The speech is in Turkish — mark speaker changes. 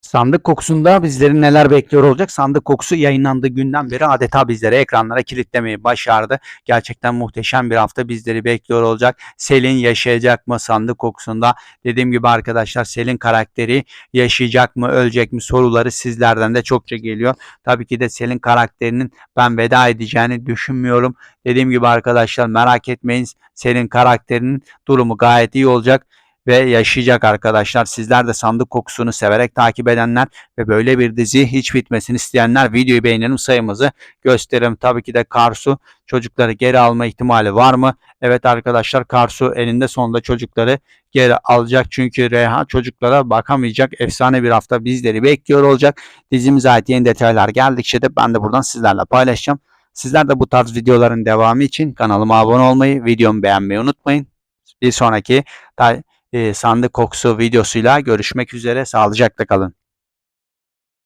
Speaker 1: Sandık kokusunda bizleri neler bekliyor olacak? Sandık kokusu yayınlandığı günden beri adeta bizleri ekranlara kilitlemeyi başardı. Gerçekten muhteşem bir hafta bizleri bekliyor olacak. Selin yaşayacak mı sandık kokusunda? Dediğim gibi arkadaşlar Selin karakteri yaşayacak mı, ölecek mi soruları sizlerden de çokça geliyor. Tabii ki de Selin karakterinin ben veda edeceğini düşünmüyorum. Dediğim gibi arkadaşlar merak etmeyin. Selin karakterinin durumu gayet iyi olacak ve yaşayacak arkadaşlar. Sizler de sandık kokusunu severek takip edenler ve böyle bir dizi hiç bitmesini isteyenler videoyu beğenelim sayımızı gösterelim. Tabii ki de Karsu çocukları geri alma ihtimali var mı? Evet arkadaşlar Karsu elinde sonunda çocukları geri alacak. Çünkü Reha çocuklara bakamayacak. Efsane bir hafta bizleri bekliyor olacak. Dizimize ait yeni detaylar geldikçe de ben de buradan sizlerle paylaşacağım. Sizler de bu tarz videoların devamı için kanalıma abone olmayı, videomu beğenmeyi unutmayın. Bir sonraki e, kokusu videosuyla görüşmek üzere. Sağlıcakla kalın.